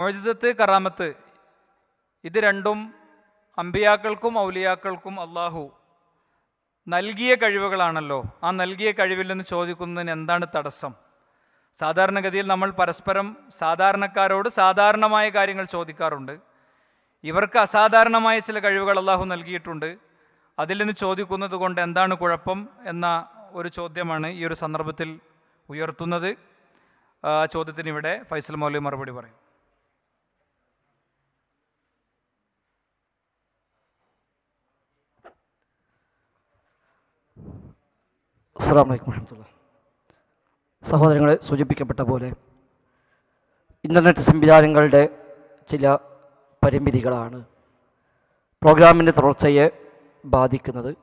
മോജിസത്ത് കറാമത്ത്. ഇത് രണ്ടും അമ്പിയാക്കൾക്കും ഔലിയാക്കൾക്കും അള്ളാഹു നൽകിയ കഴിവുകളാണല്ലോ. ആ നൽകിയ കഴിവിൽ നിന്ന് ചോദിക്കുന്നതിന് എന്താണ് തടസ്സം? സാധാരണഗതിയിൽ നമ്മൾ പരസ്പരം സാധാരണക്കാരോട് സാധാരണമായ കാര്യങ്ങൾ ചോദിക്കാറുണ്ട്. ഇവർക്ക് അസാധാരണമായ ചില കഴിവുകൾ അള്ളാഹു നൽകിയിട്ടുണ്ട്. അതിൽ നിന്ന് ചോദിക്കുന്നത് കൊണ്ട് എന്താണ് കുഴപ്പം എന്ന ഒരു ചോദ്യമാണ് ഈ ഒരു സന്ദർഭത്തിൽ ഉയർത്തുന്നത്. ആ ചോദ്യത്തിന് ഇവിടെ ഫൈസൽ മൗലി മറുപടി പറയും. അസ്സാം വലൈക്കും വരഹമുല്ല സഹോദരങ്ങളെ സൂചിപ്പിക്കപ്പെട്ട പോലെ ഇന്റർനെറ്റ് സംവിധാനങ്ങളുടെ ചില പരിമിതികളാണ് പ്രോഗ്രാമിന്റെ തുടർച്ചയെ ബാധിക്കുന്നത്.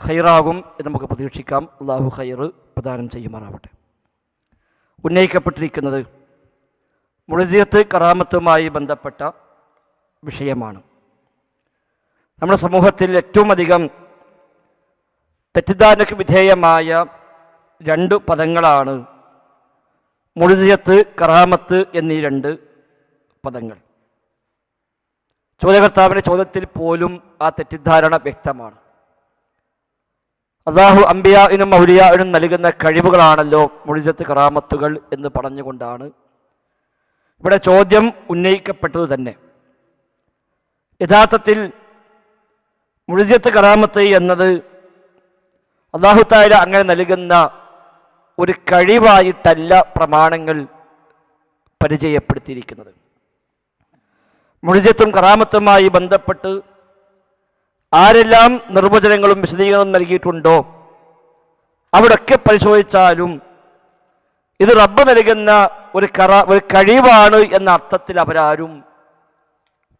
ഹൈറാകും എന്ന് നമുക്ക് പ്രതീക്ഷിക്കാം. അള്ളാഹു ഹൈർ പ്രദാനം ചെയ്യുമാറാവട്ടെ. ഉന്നയിക്കപ്പെട്ടിരിക്കുന്നത് മുളിജിയത്ത് കറാമത്തുമായി ബന്ധപ്പെട്ട വിഷയമാണ്. നമ്മുടെ സമൂഹത്തിൽ ഏറ്റവും അധികം തെറ്റിദ്ധാരണയ്ക്ക് വിധേയമായ രണ്ട് പദങ്ങളാണ് മുഴുതിയത്ത് കറാമത്ത് എന്നീ രണ്ട് പദങ്ങൾ. ചോദ്യകർത്താവിന്റെ ചോദ്യത്തിൽ പോലും ആ തെറ്റിദ്ധാരണ വ്യക്തമാണ്. അള്ളാഹു അംബിയാവിനും മൗലിയാവിനും നൽകുന്ന കഴിവുകളാണല്ലോ മുഴുജത്ത് കറാമത്തുകൾ എന്ന് പറഞ്ഞുകൊണ്ടാണ് ഇവിടെ ചോദ്യം ഉന്നയിക്കപ്പെട്ടത് തന്നെ. യഥാർത്ഥത്തിൽ മുഴുജത്ത് കറാമത്ത് എന്നത് അള്ളാഹുത്തായ അങ്ങനെ നൽകുന്ന ഒരു കഴിവായിട്ടല്ല പ്രമാണങ്ങൾ പരിചയപ്പെടുത്തിയിരിക്കുന്നത്. മുഴുജത്തും കറാമത്തുമായി ബന്ധപ്പെട്ട് ആരെല്ലാം നിർവചനങ്ങളും വിശദീകരണവും നൽകിയിട്ടുണ്ടോ അവിടൊക്കെ പരിശോധിച്ചാലും ഇത് റബ്ബ് നൽകുന്ന ഒരു കറ ഒരു കഴിവാണ് എന്ന അർത്ഥത്തിൽ അവരാരും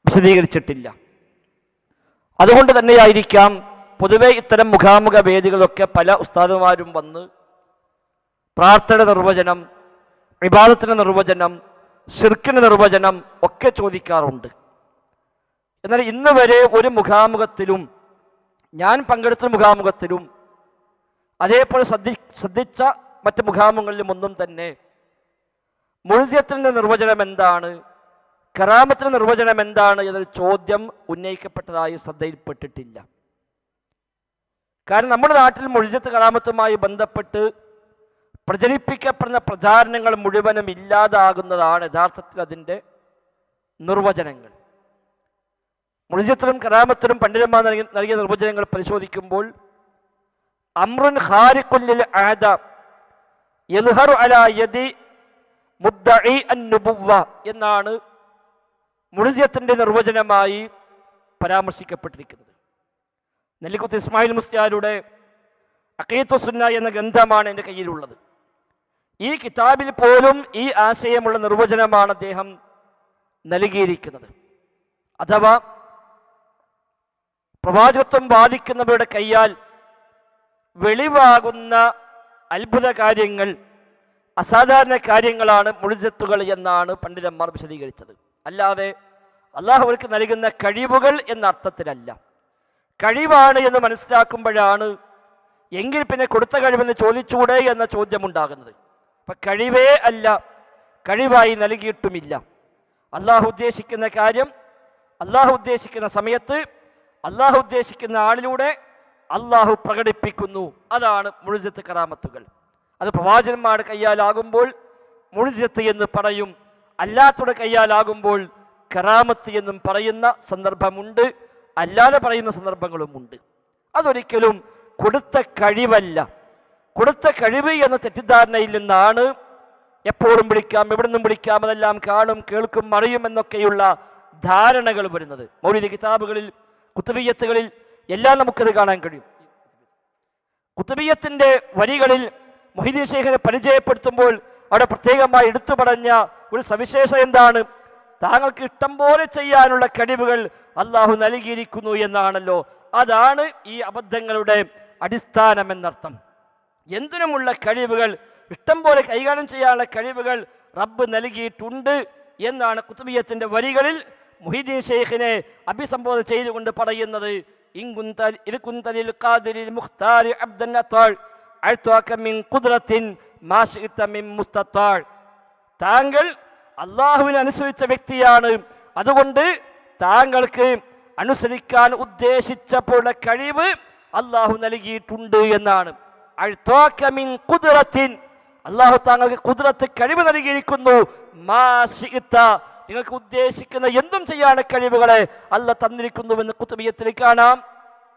വിശദീകരിച്ചിട്ടില്ല. അതുകൊണ്ട് തന്നെയായിരിക്കാം പൊതുവെ ഇത്തരം മുഖാമുഖ വേദികളൊക്കെ പല ഉസ്താദുമാരും വന്ന് പ്രാർത്ഥന നിർവചനം വിവാദത്തിന്റെ നിർവചനം ഷിർക്കിന്റെ നിർവചനം ഒക്കെ ചോദിക്കാറുണ്ട്. എന്നാൽ ഇന്ന് വരെ ഒരു മുഖാമുഖത്തിലും ഞാൻ പങ്കെടുത്ത മുഖാമുഖത്തിലും അതേപോലെ ശ്രദ്ധി ശ്രദ്ധിച്ച മറ്റ് മുഖാമുഖങ്ങളിലും ഒന്നും തന്നെ മുഴുതിയത്തിന്റെ നിർവചനം എന്താണ് കറാമത്തിന്റെ നിർവചനം എന്താണ് എന്നൊരു ചോദ്യം ഉന്നയിക്കപ്പെട്ടതായി ശ്രദ്ധയിൽപ്പെട്ടിട്ടില്ല. കാരണം നമ്മുടെ നാട്ടിൽ മൊഴിജത്ത് കലാമത്തുമായി ബന്ധപ്പെട്ട് പ്രചരിപ്പിക്കപ്പെടുന്ന പ്രചാരണങ്ങൾ മുഴുവനും ഇല്ലാതാകുന്നതാണ് യഥാർത്ഥത്തിൽ അതിന്റെ നിർവചനങ്ങൾ. മുഴുജത്തിലും കലാമത്തിലും പണ്ഡിതന്മാർ നൽകി നൽകിയ നിർവചനങ്ങൾ പരിശോധിക്കുമ്പോൾ അമ്രുൻ ഹാരിക്കുല്ലിൽ അല യദി എന്നാണ് മുഴിജത്തിന്റെ നിർവചനമായി പരാമർശിക്കപ്പെട്ടിരിക്കുന്നത്. നെല്ലിക്കുത്ത് ഇസ്മായിൽ മുസ്ലിയാരുടെ അക്കീത്തു സുന്ന എന്ന ഗ്രന്ഥമാണ് എന്റെ കയ്യിലുള്ളത്. ഈ കിതാബിൽ പോലും ഈ ആശയമുള്ള നിർവചനമാണ് അദ്ദേഹം നൽകിയിരിക്കുന്നത്. അഥവാ പ്രവാചകത്വം ബാധിക്കുന്നവരുടെ കയ്യാൽ വെളിവാകുന്ന അത്ഭുത കാര്യങ്ങൾ അസാധാരണ കാര്യങ്ങളാണ് മുഴുജത്തുകൾ എന്നാണ് പണ്ഡിതന്മാർ വിശദീകരിച്ചത്. അല്ലാതെ അള്ളാഹു അവർക്ക് നൽകുന്ന കഴിവുകൾ എന്ന അർത്ഥത്തിലല്ല. കഴിവാണ് എന്ന് മനസ്സിലാക്കുമ്പോഴാണ് എങ്കിൽ പിന്നെ കൊടുത്ത കഴിവെന്ന് ചോദിച്ചൂടെ എന്ന ചോദ്യമുണ്ടാകുന്നത്. അപ്പൊ കഴിവേ അല്ല കഴിവായി നൽകിയിട്ടുമില്ല. അള്ളാഹു ഉദ്ദേശിക്കുന്ന കാര്യം അള്ളാഹു ഉദ്ദേശിക്കുന്ന സമയത്ത് അള്ളാഹു ഉദ്ദേശിക്കുന്ന ആളിലൂടെ അള്ളാഹു പ്രകടിപ്പിക്കുന്നു. അതാണ് മുഴുജത്ത് കറാമത്തുകൾ. അത് പ്രവാചകന്മാരുടെ കയ്യാലാകുമ്പോൾ മുഴുജത്ത് എന്ന് പറയും. അല്ലാത്തവരുടെ കയ്യാലാകുമ്പോൾ കറാമത്ത് എന്നും പറയുന്ന സന്ദർഭമുണ്ട്. അല്ലാതെ പറയുന്ന സന്ദർഭങ്ങളും സന്ദർഭങ്ങളുമുണ്ട് അതൊരിക്കലും കൊടുത്ത കഴിവല്ല. കൊടുത്ത കഴിവ് എന്ന തെറ്റിദ്ധാരണയിൽ നിന്നാണ് എപ്പോഴും വിളിക്കാം എവിടെ നിന്നും വിളിക്കാം അതെല്ലാം കാണും കേൾക്കും അറിയും എന്നൊക്കെയുള്ള ധാരണകൾ വരുന്നത്. മൗലിക കിതാബുകളിൽ കുത്തബീയത്തുകളിൽ എല്ലാം നമുക്കത് കാണാൻ കഴിയും. കുത്തബീയത്തിന്റെ വരികളിൽ മൊഹിദീൻ ശേഖരെ പരിചയപ്പെടുത്തുമ്പോൾ അവിടെ പ്രത്യേകമായി എടുത്തു പറഞ്ഞ ഒരു സവിശേഷത എന്താണ്? താങ്കൾക്ക് ഇഷ്ടം പോലെ ചെയ്യാനുള്ള കഴിവുകൾ അള്ളാഹു നൽകിയിരിക്കുന്നു എന്നാണല്ലോ. അതാണ് ഈ അബദ്ധങ്ങളുടെ അടിസ്ഥാനം എന്നർത്ഥം. എന്തിനുമുള്ള കഴിവുകൾ ഇഷ്ടം പോലെ കൈകാര്യം ചെയ്യാനുള്ള കഴിവുകൾ റബ്ബ് നൽകിയിട്ടുണ്ട് എന്നാണ് കുത്തുബിയത്തിന്റെ വരികളിൽ മുഹിദ്ദീൻ ഷെയ്ഖിനെ അഭിസംബോധന ചെയ്തുകൊണ്ട് പറയുന്നത്. താങ്കൾ അള്ളാഹുവിനെ അനുസരിച്ച വ്യക്തിയാണ്. അതുകൊണ്ട് താങ്കൾക്ക് അനുസരിക്കാൻ ഉദ്ദേശിച്ചപ്പോഴുള്ള കഴിവ് അള്ളാഹു നൽകിയിട്ടുണ്ട് എന്നാണ്. അഴുത്തോക്കമിൻ മിൻ ഖുദ്റത്തിൻ അള്ളാഹു താങ്കൾക്ക് കുതിരത്ത് കഴിവ് നൽകിയിരിക്കുന്നു. നിങ്ങൾക്ക് ഉദ്ദേശിക്കുന്ന എന്തും ചെയ്യാനുള്ള കഴിവുകളെ അല്ല തന്നിരിക്കുന്നുവെന്ന് കുത്തുബിയത്തിൽ കാണാം.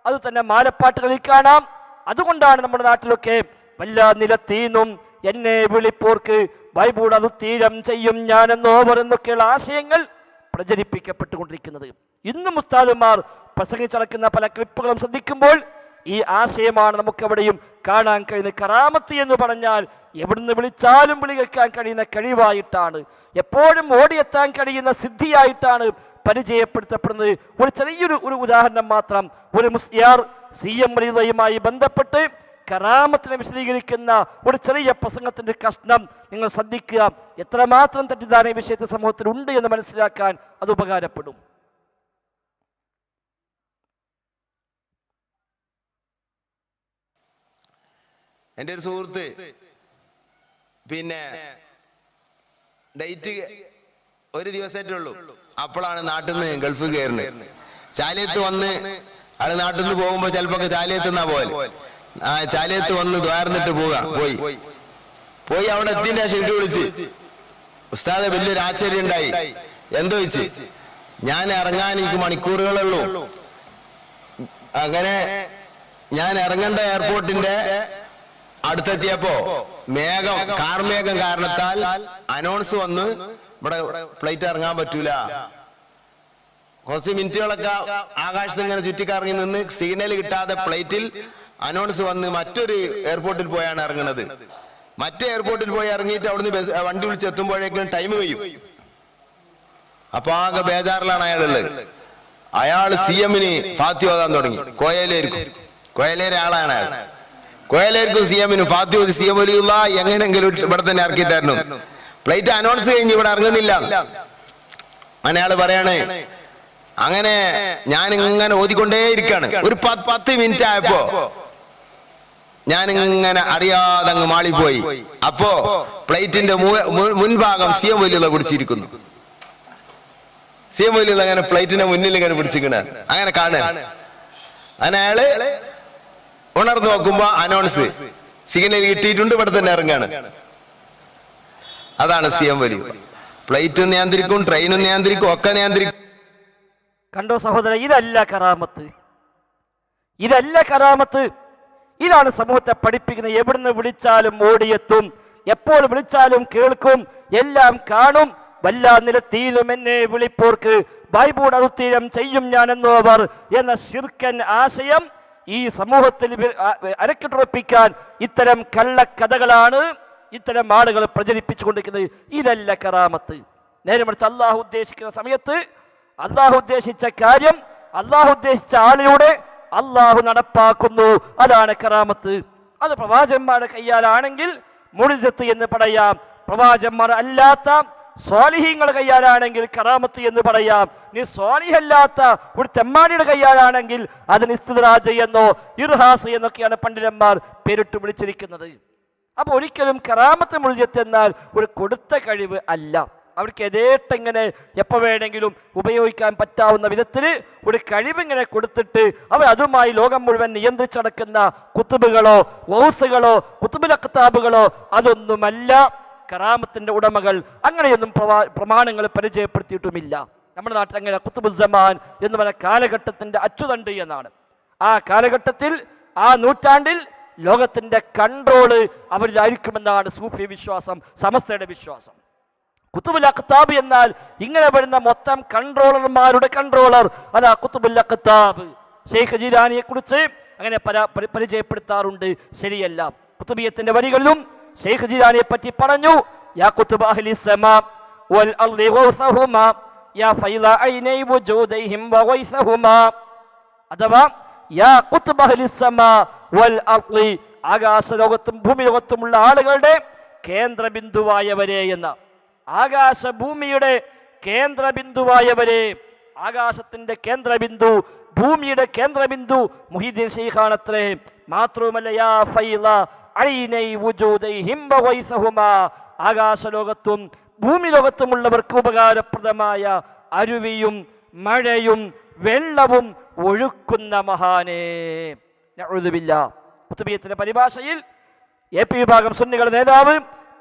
അത് തന്നെ മാലപ്പാട്ടുകളിൽ കാണാം. അതുകൊണ്ടാണ് നമ്മുടെ നാട്ടിലൊക്കെ വല്ല നിലത്തീന്നും എന്നെ വിളിപ്പോർക്ക് ബൈബിൾ അത് തീരം ചെയ്യും ഞാനെന്നോ എന്നൊക്കെയുള്ള ആശയങ്ങൾ പ്രചരിപ്പിക്കപ്പെട്ടുകൊണ്ടിരിക്കുന്നത്. ഇന്നും ഉസ്താദുമാർ പ്രസംഗിച്ചടക്കുന്ന പല ക്ലിപ്പുകളും ശ്രദ്ധിക്കുമ്പോൾ ഈ ആശയമാണ് നമുക്കെവിടെയും കാണാൻ കഴിയുന്നത്. കറാമത്ത് എന്ന് പറഞ്ഞാൽ എവിടുന്ന് വിളിച്ചാലും വിളി കേൾക്കാൻ കഴിയുന്ന കഴിവായിട്ടാണ്. എപ്പോഴും ഓടിയെത്താൻ കഴിയുന്ന സിദ്ധിയായിട്ടാണ് പരിചയപ്പെടുത്തപ്പെടുന്നത്. ഒരു ചെറിയൊരു ഒരു ഉദാഹരണം മാത്രം. ഒരു മുസ്യാർ സി എം ബന്ധപ്പെട്ട് കറാമത്തിനെ വിശദീകരിക്കുന്ന ഒരു ചെറിയ പ്രസംഗത്തിന്റെ കഷ്ണം നിങ്ങൾ ശ്രദ്ധിക്കുക. എത്രമാത്രം തെറ്റിദ്ധാരണ വിഷയത്തിൽ സമൂഹത്തിൽ ഉണ്ട് എന്ന് മനസ്സിലാക്കാൻ അത് ഉപകാരപ്പെടും. എന്റെ ഒരു സുഹൃത്ത് പിന്നെ ഡേറ്റ് ഒരു ദിവസമായിട്ടേ ഉള്ളൂ. അപ്പോഴാണ് നാട്ടിൽ നിന്ന് ഗൾഫ് കയറുന്നത്. ചാലിയത്ത് വന്ന് ആൾ നാട്ടിൽ നിന്ന് പോകുമ്പോൾ ചിലപ്പോ ചാലിയത്ത് നിന്നാ പോലെ ആ ചാലിയത്ത് വന്ന് ദ്വാരന്നിട്ട് പോവുക. പോയി. പോയി. അവിടെ എത്തിന്റെ ശേഷം വിളിച്ച്. ഉസ്താദ് വലിയൊരു ആശ്ചര്യം ഉണ്ടായി. എന്തോ വെച്ച്? ഞാൻ ഇറങ്ങാൻ എനിക്ക് മണിക്കൂറുകളുള്ളൂ അങ്ങനെ ഞാൻ ഇറങ്ങേണ്ട എയർപോർട്ടിന്റെ അടുത്തെത്തിയപ്പോ മേഘം കാർമേഘം കാരണത്താൽ അനൗൺസ് വന്ന് ഇവിടെ ഫ്ലൈറ്റ് ഇറങ്ങാൻ പറ്റൂല. കുറച്ച് മിനിറ്റുകളൊക്കെ ആകാശത്ത് ഇങ്ങനെ ചുറ്റിക്കറങ്ങി നിന്ന് സിഗ്നൽ കിട്ടാതെ ഫ്ലൈറ്റിൽ അനൗൺസ് വന്ന് മറ്റൊരു എയർപോർട്ടിൽ പോയാണ് ഇറങ്ങുന്നത്. മറ്റേ എയർപോർട്ടിൽ പോയി ഇറങ്ങിയിട്ട് അവിടുന്ന് വണ്ടി വിളിച്ച് എത്തുമ്പോഴേക്കും ടൈം കഴിയും. അപ്പൊ ആകെ ബേജാറിലാണ് അയാളുള്ളത് അയാൾ സി എമ്മിന് ഫാത്തി ഓതാൻ തുടങ്ങി. കോയലേർക്കും കോയലേരെ ആളാണ് അയാൾ. കോയലേർക്കും സി എമ്മിനും ഫാത്തി ഓതി സി എം വലിയുള്ള എങ്ങനെങ്കിലും ഇവിടെ തന്നെ ഇറക്കി ഫ്ലൈറ്റ് അനൗൺസ് കഴിഞ്ഞ് ഇവിടെ ഇറങ്ങുന്നില്ല. അങ്ങനെ അയാൾ പറയാണ് അങ്ങനെ ഞാൻ ഇങ്ങനെ ഓതിക്കൊണ്ടേ ഇരിക്കാണ് ഒരു പത്ത് മിനിറ്റ് ആയപ്പോ ഞാൻ ഇങ്ങനെ അറിയാതെ അങ്ങ് മാളിപ്പോയി. അപ്പോ പ്ലേറ്റിന്റെ മുൻഭാഗം സി എം വലിയ കുടിച്ചിരിക്കുന്നു സി എം വലിയ അങ്ങനെ പ്ലേറ്റിന്റെ മുന്നിൽ ഇങ്ങനെ പിടിച്ചിരിക്കണ. അങ്ങനെ കാണാൻ അങ്ങനെ ഉണർന്നു നോക്കുമ്പോ അനൗൺസ് സിഗ്നൽ കിട്ടിയിട്ടുണ്ട് ഇവിടെ തന്നെ ഇറങ്ങാണ്. അതാണ് സി എം വലിയ ഫ്ലൈറ്റും നിയന്ത്രിക്കും ട്രെയിനും നിയന്ത്രിക്കും ഒക്കെ നിയന്ത്രിക്കും. കണ്ടോ സഹോദര ഇതല്ല കറാമത്ത് ഇതല്ല കറാമത്ത് ഇതാണ് സമൂഹത്തെ പഠിപ്പിക്കുന്നത് എവിടുന്ന് വിളിച്ചാലും ഓടിയെത്തും. എപ്പോൾ വിളിച്ചാലും കേൾക്കും. എല്ലാം കാണും. വല്ല നിലത്തിയിലും എന്നെ വിളിപ്പോർക്ക്. ബൈബിൾ അതുത്തീരം ചെയ്യും ഞാൻ എന്നോവർ എന്ന ശിർക്കൻ ആശയം ഈ സമൂഹത്തിൽ അരക്കിട്ടുറപ്പിക്കാൻ ഇത്തരം കള്ളക്കഥകളാണ് ഇത്തരം ആളുകൾ പ്രചരിപ്പിച്ചു കൊണ്ടിരിക്കുന്നത് ഇതല്ല കറാമത്ത്. നേരെ മറിച്ച് അള്ളാഹു ഉദ്ദേശിക്കുന്ന സമയത്ത് അള്ളാഹു ഉദ്ദേശിച്ച കാര്യം അള്ളാഹു ഉദ്ദേശിച്ച ആളിലൂടെ അള്ളാഹു നടപ്പാക്കുന്നു. അതാണ് കറാമത്ത്. അത് പ്രവാചകന്മാരുടെ കയ്യാലാണെങ്കിൽ മുളിജത്ത് എന്ന് പറയാം. പ്രവാചകന്മാർ അല്ലാത്ത സ്വാലിഹീങ്ങളുടെ കയ്യാലാണെങ്കിൽ കറാമത്ത് എന്ന് പറയാം. നീ സ്വാലിഹല്ലാത്ത ഒരു തെമ്മാടിയുടെ കയ്യാലാണെങ്കിൽ അത് ഇസ്തിറാജ് എന്നോ ഇർഹാസ് എന്നൊക്കെയാണ് പണ്ഡിതന്മാർ പേരിട്ട് വിളിച്ചിരിക്കുന്നത്. അപ്പൊ ഒരിക്കലും കറാമത്ത് മുഴുജത്ത് എന്നാൽ ഒരു കൊടുത്ത കഴിവ് അല്ല. അവർക്ക് യഥേട്ടങ്ങനെ എപ്പോൾ വേണമെങ്കിലും ഉപയോഗിക്കാൻ പറ്റാവുന്ന വിധത്തിൽ ഒരു കഴിവിങ്ങനെ കൊടുത്തിട്ട് അവർ അതുമായി ലോകം മുഴുവൻ നിയന്ത്രിച്ചടക്കുന്ന കുത്തുബുകളോ വൗസുകളോ കുത്തുബുൽ കിതാബുകളോ അതൊന്നുമല്ല. കറാമത്തിന്റെ ഉടമകൾ അങ്ങനെയൊന്നും പ്രമാണങ്ങൾ പരിചയപ്പെടുത്തിയിട്ടുമില്ല. നമ്മുടെ നാട്ടിൽ അങ്ങനെ കുത്തുബുസമാൻ എന്ന് പറഞ്ഞ കാലഘട്ടത്തിന്റെ അച്ചുതണ്ട് എന്നാണ്. ആ കാലഘട്ടത്തിൽ ആ നൂറ്റാണ്ടിൽ ലോകത്തിന്റെ കൺട്രോൾ അവരിലായിരിക്കുമെന്നാണ് സൂഫി വിശ്വാസം സമസ്തയുടെ വിശ്വാസം. കുത്തുബുൽ അഖ്താബ് എന്നാൽ ഇങ്ങനെ വരുന്ന മൊത്തം കൺട്രോളർമാരുടെ കൺട്രോളർ. അതാ കുത്തുബുൽ അഖ്താബ്. ഷെയ്ഖ് ജീലാനിയെ കുറിച്ച് അങ്ങനെ പരാ പരിചയപ്പെടുത്താറുണ്ട്. ശരിയല്ല. കുത്തുബിയത്തിന്റെ വരികളിലും ഷെയ്ഖ് ജീലാനിയെ പറ്റി പറഞ്ഞു. യാ വൽ അർളി യാ ഫൈല വജൂദൈഹിം അഥവാ യാ വൽ അർളി ആകാശ ലോകത്തും ഭൂമി ലോകത്തുമുള്ള ആളുകളുടെ കേന്ദ്ര ബിന്ദുവായവരെ എന്ന ആകാശ ഭൂമിയുടെ കേന്ദ്ര ബിന്ദുവായവരെ ആകാശത്തിന്റെ കേന്ദ്രബിന്ദു ഭൂമിയുടെ കേന്ദ്രബിന്ദു മുഹിദ്ദീൻ ഷെയ്ഖാണത്രേ മാത്രവുമല്ല യാ ഫൈല ഐനൈ വുജൂദൈഹിം വഗൈസഹുമാ ആകാശലോകത്തും ഭൂമി ലോകത്തുമുള്ളവർക്ക് ഉപകാരപ്രദമായ അരുവിയും മഴയും വെള്ളവും ഒഴുക്കുന്ന മഹാനേ. നഅൂദുബില്ലാ. ഖുത്ബിയത്തിന്റെ പരിഭാഷയിൽ എ പി വിഭാഗം സുന്നികളുടെ നേതാവ്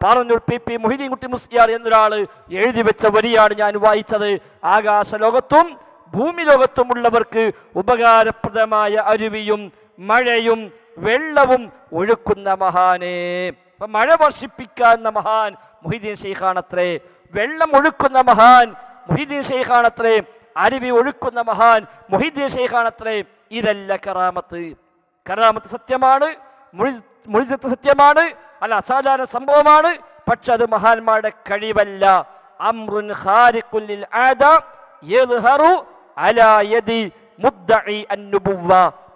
പാറന്നൂർ പി പി മൊഹിദീൻകുട്ടി മുസ്ലിയാർ എന്നൊരാൾ എഴുതി വെച്ച വരിയാണ് ഞാൻ വായിച്ചത്. ആകാശ ലോകത്തും ഭൂമി ലോകത്തുമുള്ളവർക്ക് ഉപകാരപ്രദമായ അരുവിയും മഴയും വെള്ളവും ഒഴുക്കുന്ന മഹാനേ. മഴ വർഷിപ്പിക്കാവുന്ന മഹാൻ മുഹിദ്ദീൻ ഷെയ്ഖാണത്രേ. വെള്ളം ഒഴുക്കുന്ന മഹാൻ മുഹിദ്ദീൻ ഷെയ്ഖാണത്രേ. അരുവി ഒഴുക്കുന്ന മഹാൻ മുഹിദ്ദീൻ ഷെയ്ഖാണത്രേ. ഇതല്ല കറാമത്ത്. കറാമത്ത് സത്യമാണ് മുഴി- മുഴിസത്ത് സത്യമാണ് അല്ല അസാധാരണ സംഭവമാണ്. പക്ഷെ അത് മഹാന്മാരുടെ കഴിവല്ല. അമ്രുൻ ഖാരിഖുൽ യദി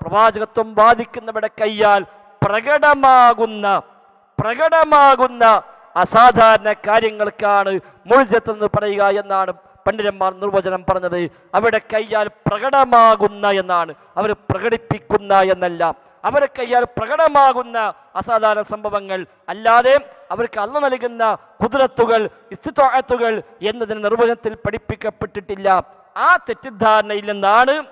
പ്രവാചകത്വം വാദിക്കുന്നവരുടെ കയ്യാൽ പ്രകടമാകുന്ന പ്രകടമാകുന്ന അസാധാരണ കാര്യങ്ങൾക്കാണ് മുഴുജത്ത് എന്ന് പറയുക എന്നാണ് പണ്ഡിതന്മാർ നിർവചനം പറഞ്ഞത് അവരുടെ കയ്യാൽ പ്രകടമാകുന്ന എന്നാണ്. അവർ പ്രകടിപ്പിക്കുന്ന എന്നല്ല. അവരുടെ കയ്യാൽ പ്രകടമാകുന്ന അസാധാരണ സംഭവങ്ങൾ അല്ലാതെ അവർക്ക് അന്ന് നൽകുന്ന കുതിരത്തുകൾ ഇസ്തിത്വത്തുകൾ എന്നതിന് നിർവചനത്തിൽ പഠിപ്പിക്കപ്പെട്ടിട്ടില്ല. ആ തെറ്റിദ്ധാരണയിൽ നിന്നാണ്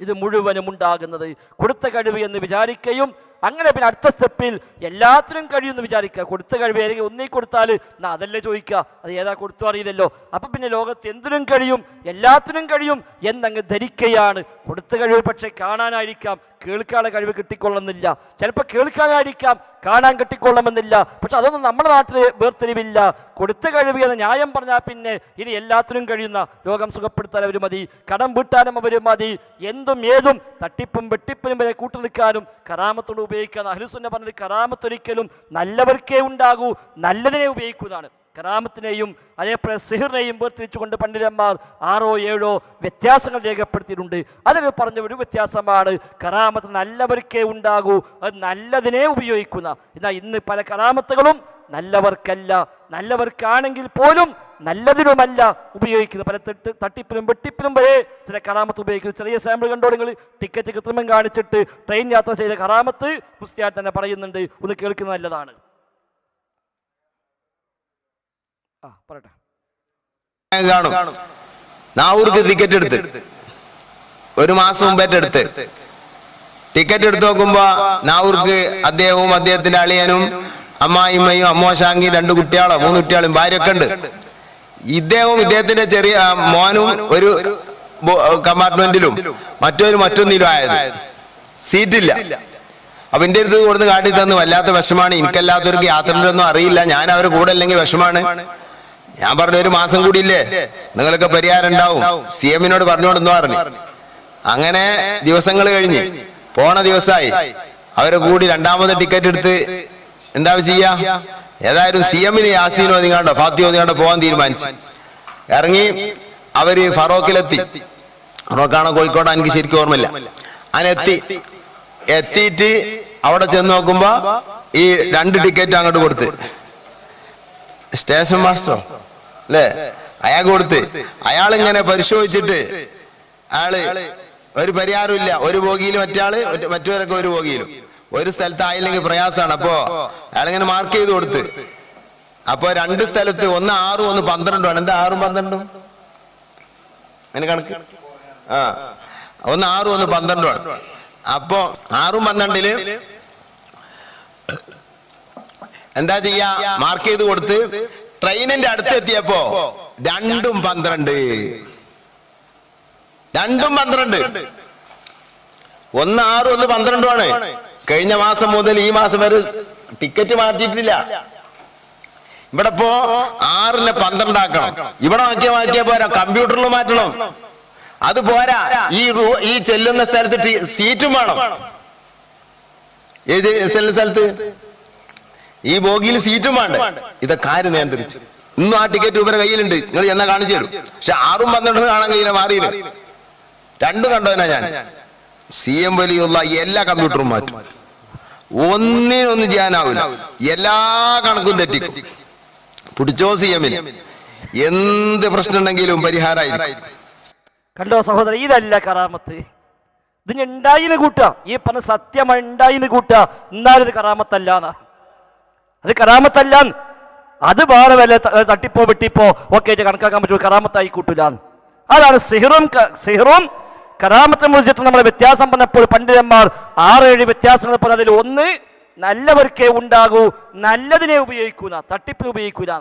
ഇത് മുഴുവനും ഉണ്ടാകുന്നത്. കൊടുത്ത കഴിവ് എന്ന് വിചാരിക്കുകയും അങ്ങനെ പിന്നെ അടുത്ത സ്റ്റെപ്പിൽ എല്ലാത്തിനും കഴിയുമെന്ന് വിചാരിക്കുക. കൊടുത്ത കഴിവ് ഏതെങ്കിലും ഒന്നേ കൊടുത്താൽ എന്നാ അതല്ലേ ചോദിക്കുക. അത് ഏതാ കൊടുത്തു അറിയില്ലല്ലോ. അപ്പൊ പിന്നെ ലോകത്ത് എന്തിനും കഴിയും എല്ലാത്തിനും കഴിയും എന്നങ്ങ് ധരിക്കുകയാണ്. കൊടുത്ത കഴിവ് പക്ഷേ കാണാനായിരിക്കാം. കേൾക്കാനുള്ള കഴിവ് കിട്ടിക്കൊള്ളുന്നില്ല ചിലപ്പോൾ കേൾക്കാനായിരിക്കാം കാണാൻ കിട്ടിക്കൊള്ളണമെന്നില്ല. പക്ഷെ അതൊന്നും നമ്മുടെ നാട്ടിൽ വേർതിരിവില്ല. കൊടുത്ത കഴിവ് എന്ന ന്യായം പറഞ്ഞാൽ പിന്നെ ഇനി എല്ലാത്തിനും കഴിയുന്ന രോഗം സുഖപ്പെടുത്താൻ അവർ മതി. കടം വീട്ടാനും അവർ മതി. എന്തും ഏതും തട്ടിപ്പും വെട്ടിപ്പിനും വരെ കൂട്ടു നിൽക്കാനും കറാമത്തോട് ഉപയോഗിക്കാൻ അഹ്ലുസുന്ന പറഞ്ഞത് കറാമത്തൊരിക്കലും നല്ലവർക്കേ ഉണ്ടാകൂ നല്ലതിനെ ഉപയോഗിക്കുന്നതാണ് കറാമത്തിനെയും അതേപോലെ സിഹിറിനെയും വേർതിരിച്ചുകൊണ്ട് പണ്ഡിതന്മാർ ആറോ ഏഴോ വ്യത്യാസങ്ങൾ രേഖപ്പെടുത്തിയിട്ടുണ്ട്. അതിൽ പറഞ്ഞ ഒരു വ്യത്യാസമാണ്. കറാമത്ത് നല്ലവർക്കേ ഉണ്ടാകൂ അത് നല്ലതിനെ ഉപയോഗിക്കുന്ന. എന്നാൽ ഇന്ന് പല കറാമത്തുകളും നല്ലവർക്കല്ല. നല്ലവർക്കാണെങ്കിൽ പോലും നല്ലതിനുമല്ല ഉപയോഗിക്കുന്നത്. പല തെട്ട് തട്ടിപ്പിലും വെട്ടിപ്പിലും വരെ ചില കറാമത്ത് ഉപയോഗിക്കുന്നു. ചെറിയ സാമ്പിൾ കണ്ടോ നിങ്ങൾ? ടിക്കറ്റ് കൃത്രിമം കാണിച്ചിട്ട് ട്രെയിൻ യാത്ര ചെയ്ത കറാമത്ത് ക്രിസ്ത്യാനി തന്നെ പറയുന്നുണ്ട്. ഒന്ന് കേൾക്കുന്നത് നല്ലതാണ്. ആ പറയട്ടെ. ടിക്കറ്റ് എടുത്ത്. ഒരു മാസം മുമ്പേറ്റ് എടുത്ത് ടിക്കറ്റ് എടുത്ത് നോക്കുമ്പോ നാവൂർക്ക് അദ്ദേഹവും അദ്ദേഹത്തിന്റെ അളിയനും അമ്മായിമ്മയും അമ്മോശാങ്കി രണ്ട് കുട്ടികളോ മൂന്ന് കുട്ടികളും ഭാര്യയൊക്കെ ഉണ്ട് ഇദ്ദേഹവും ഇദ്ദേഹത്തിന്റെ ചെറിയ മോനും ഒരു കമ്പാർട്ട്മെന്റിലും മറ്റൊരു മറ്റൊന്നിലും ആയത്. സീറ്റില്ല. അപ്പൊ എന്റെ അടുത്ത് കൊടുത്ത് കാട്ടി തന്നു വല്ലാത്ത വിഷമാണ്. എനിക്കല്ലാത്തവർക്ക് യാത്രയിലൊന്നും അറിയില്ല. ഞാൻ അവരെ കൂടെ അല്ലെങ്കിൽ വിഷമാണ്. ഞാൻ പറഞ്ഞ ഒരു മാസം കൂടിയില്ലേ? നിങ്ങൾക്ക് പരിഹാരം ഉണ്ടാവും. സി എമ്മിനോട് പറഞ്ഞോണ്ടെന്ന് പറഞ്ഞു. അങ്ങനെ ദിവസങ്ങൾ കഴിഞ്ഞ്. പോണ ദിവസമായി അവരെ കൂടി രണ്ടാമത് ടിക്കറ്റ് എടുത്ത് എന്താ ചെയ്യാ? ഏതായാലും സി എമ്മിന് യാസീനോ നിങ്ങളുടെ ഫാത്തിയോ നിങ്ങളുടെ പോകാൻ തീരുമാനിച്ചു. ഇറങ്ങി അവർ ഫറോക്കിലെത്തി. ഫറോക്കാണോ കോഴിക്കോട്? എനിക്ക് ശരിക്കും ഓർമ്മയില്ല. അനെത്തി എത്തിയിട്ട് അവിടെ ചെന്ന് നോക്കുമ്പോ ഈ രണ്ട് ടിക്കറ്റ് അങ്ങോട്ട് കൊടുത്ത്. സ്റ്റേഷൻ മാസ്റ്ററോ? അല്ലേ? അയാൾ കൊടുത്ത്. അയാൾ ഇങ്ങനെ പരിശോധിച്ചിട്ട് അയാൾ ഒരു പരിഹാരമില്ല ഒരു ബോഗിയിലും മറ്റാൾ മറ്റ് മറ്റവരൊക്കെ ഒരു ബോഗിയിലും. ഒരു സ്ഥലത്തായില്ലെങ്കിൽ പ്രയാസമാണ്. അപ്പോ അയാളിങ്ങനെ മാർക്ക് ചെയ്ത് കൊടുത്ത്. അപ്പൊ രണ്ട് സ്ഥലത്ത് ഒന്ന് ആറും ഒന്ന് പന്ത്രണ്ടും ആണ് എന്താ ആറും പന്ത്രണ്ടും? കണക്ക്? ആ. ഒന്ന് ആറും ഒന്ന് പന്ത്രണ്ടും ആണ് അപ്പൊ ആറും പന്ത്രണ്ടിൽ എന്താ ചെയ്യാ? മാർക്ക് ചെയ്ത് കൊടുത്ത് ട്രെയിനിന്റെ അടുത്ത് എത്തിയപ്പോ രണ്ടും പന്ത്രണ്ട്. രണ്ടും പന്ത്രണ്ട്. ഒന്ന് ആറും ഒന്ന് പന്ത്രണ്ടും ആണ് കഴിഞ്ഞ മാസം മുതൽ ഈ മാസം വരെ ടിക്കറ്റ് മാറ്റിയിട്ടില്ല. ഇവിടെ ഇപ്പോ ആറിന് പന്ത്രണ്ടാക്കണം. ഇവിടെ മാറ്റിയാ മാറ്റിയാൽ പോരാ. കമ്പ്യൂട്ടറിൽ മാറ്റണം. അത് പോരാ. ഈ ഈ ചെല്ലുന്ന സ്ഥലത്ത് സീറ്റും വേണം. ഏത് സ്ഥലത്ത്? ഈ ബോഗിയിൽ സീറ്റും വേണ്ട? ഇതൊക്കെ ആര് നിയന്ത്രിച്ചു? ഇന്നും ആ ടിക്കറ്റ് ഇവരെ കയ്യിലുണ്ട്. നിങ്ങൾ എന്നാ കാണിച്ചു തരും. പക്ഷെ ആറും പന്ത്രണ്ടും കാണാൻ കഴിയില്ല മാറിയില്ല? രണ്ടും കണ്ടോനാ ഞാൻ? സി എം വലിയുള്ള എല്ലാ കമ്പ്യൂട്ടറും മാറ്റും. ഒന്നിനൊന്നും ചെയ്യാനാവില്ല. എല്ലാ കണക്കും തെറ്റിക്കും. പിടിച്ചോ സി എമ്മിന്? എന്ത് പ്രശ്നം ഉണ്ടെങ്കിലും പരിഹാരമായി കണ്ടോ സഹോദരൻ ഇതല്ല കറാമത്ത് ഇതിന് ഉണ്ടായിന്ന് കൂട്ട. ഈ പറഞ്ഞ സത്യം ഉണ്ടായിന്ന് കൂട്ട. ഇത് കറാമത്തല്ല അത് കറാമത്തല്ല അത് വേറെ വല്ല തട്ടിപ്പോ വെട്ടിപ്പോ ഒക്കെ കണക്കാക്കാൻ പറ്റുമോ കറാമത്തായി കൂട്ടൂല അതാണ് സിഹറും സിഹറും കറാമത്തെ മുറിച്ചിട്ട് നമ്മൾ വ്യത്യാസം പറഞ്ഞപ്പോൾ പണ്ഡിതന്മാർ ആറേഴ് വ്യത്യാസങ്ങൾ പറഞ്ഞതിൽ ഒന്ന് നല്ലവർക്കേ ഉണ്ടാകൂ നല്ലതിനെ ഉപയോഗിക്കൂല തട്ടിപ്പിന് ഉപയോഗിക്കൂല.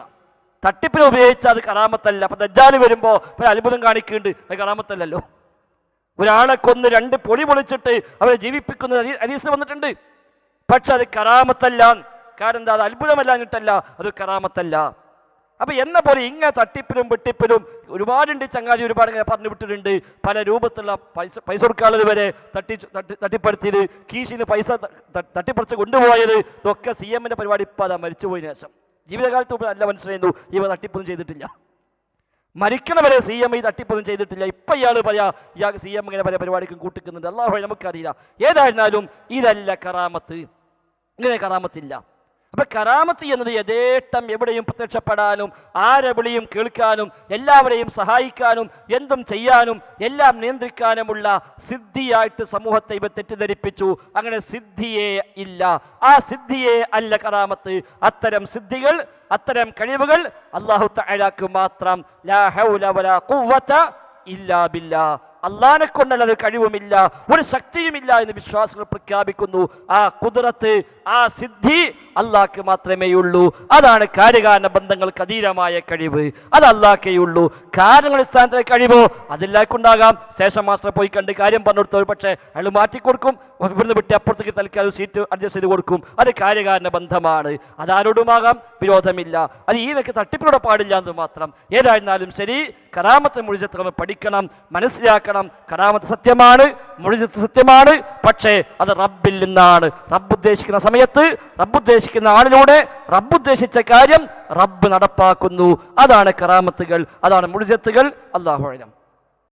തട്ടിപ്പിന് ഉപയോഗിച്ചാൽ അത് കറാമത്തല്ല അപ്പൊ ദജ്ജാൽ വരുമ്പോൾ ഒരു അത്ഭുതം കാണിക്കുന്നുണ്ട്. അത് കറാമത്തല്ലല്ലോ ഒരാളെ കൊന്ന് രണ്ട് പൊടി പൊളിച്ചിട്ട് അവരെ ജീവിപ്പിക്കുന്ന അനീസ് വന്നിട്ടുണ്ട്. പക്ഷെ അത് കറാമത്തല്ല കാരണം എന്താ? അത് അത്ഭുതമല്ല എന്നിട്ടല്ല അത് കറാമത്തല്ല അപ്പൊ എന്ന പോലെ ഇങ്ങനെ തട്ടിപ്പിലും വെട്ടിപ്പിലും ഒരുപാടുണ്ട് ചങ്ങാതി ഒരുപാട് ഇങ്ങനെ പറഞ്ഞു വിട്ടിട്ടുണ്ട്. പല രൂപത്തിലുള്ള പൈസ പൈസ കൊടുക്കാനുള്ളത് വരെ തട്ടി തട്ടി തട്ടിപ്പടുത്തിയത് കീശിന് പൈസ തട്ടിപ്പറിച്ച് കൊണ്ടുപോയത് ഇതൊക്കെ സി എമ്മിന്റെ പരിപാടി ഇപ്പം അതാ മരിച്ചുപോയതിനു ശേഷം. ജീവിതകാലത്ത് അല്ല മനസ്സിലായിരുന്നു ഇവ തട്ടിപ്പൊന്നും ചെയ്തിട്ടില്ല. മരിക്കണവരെ സി എം ഈ തട്ടിപ്പൊന്നും ചെയ്തിട്ടില്ല. ഇപ്പൊ ഇയാൾ പറയാ ഇയാൾ സി എം ഇങ്ങനെ പല പരിപാടിക്കും കൂട്ടിക്കുന്നുണ്ട്. അള്ളാഹു നമുക്കറിയില്ല. ഏതായിരുന്നാലും ഇതല്ല കറാമത്ത്. ഇങ്ങനെ കറാമത്തില്ല. അപ്പൊ കറാമത്ത് എന്നത് യഥേഷ്ടം എവിടെയും പ്രത്യക്ഷപ്പെടാനും ആരെ വിളിയും കേൾക്കാനും എല്ലാവരെയും സഹായിക്കാനും എന്തും ചെയ്യാനും എല്ലാം നിയന്ത്രിക്കാനുമുള്ള സിദ്ധിയായിട്ട് സമൂഹത്തെ ഇവ തെറ്റിദ്ധരിപ്പിച്ചു. അങ്ങനെ സിദ്ധിയെ ഇല്ല. ആ സിദ്ധിയെ അല്ല കറാമത്ത് അത്തരം സിദ്ധികൾ അത്തരം കഴിവുകൾ അള്ളാഹു തആലാക്ക് മാത്രം ഇല്ലാ ബില്ലാ. അള്ളാനെ കൊണ്ടല്ലാതെ കഴിവുമില്ല ഒരു ശക്തിയുമില്ല എന്ന് വിശ്വാസികൾ പ്രഖ്യാപിക്കുന്നു. ആ കുതിരത്ത് ആ സിദ്ധി അള്ളാഹ്ക്ക് മാത്രമേ ഉള്ളൂ അതാണ് കാര്യകാരണ ബന്ധങ്ങൾക്ക് അതീതമായ കഴിവ്. അത് അള്ളാഹ്ക്കേ കാരണങ്ങളുടെ സ്ഥാനത്തെ കഴിവോ? അതില്ലാക്കുണ്ടാകാം ശേഷം മാസ്റ്റർ പോയി കണ്ട് കാര്യം പറഞ്ഞു കൊടുത്തവർ പക്ഷേ അയാൾ മാറ്റിക്കൊടുക്കും. ഇവിടുന്ന് വിട്ട് അപ്പുറത്തേക്ക് തൽക്കാലം സീറ്റ് അഡ്ജസ്റ്റ് ചെയ്ത് കൊടുക്കും. അത് കാര്യകാരണ ബന്ധമാണ്. അതാരോടുമാകാം? വിരോധമില്ല. അത് ഈ വ്യക്തി തട്ടിപ്പിലൂടെ പാടില്ല എന്ന് മാത്രം. ഏതായിരുന്നാലും ശരി കറാമത്തെ മുഴിച്ചത്ര പഠിക്കണം മനസ്സിലാക്കണം. കറാമത്ത് സത്യമാണ്. മുഴിജത്ത് സത്യമാണ് പക്ഷേ അത് റബ്ബിൽ നിന്നാണ്. റബ്ബ് ഉദ്ദേശിക്കുന്ന സമയത്ത് റബ്ബ് ഉദ്ദേശിക്കുന്ന ആളിലൂടെ റബ്ബ് ഉദ്ദേശിച്ച കാര്യം റബ്ബ് നടപ്പാക്കുന്നു. അതാണ് കറാമത്തുകൾ അതാണ് മുഴിജത്തുകൾ അള്ളാഹു അലം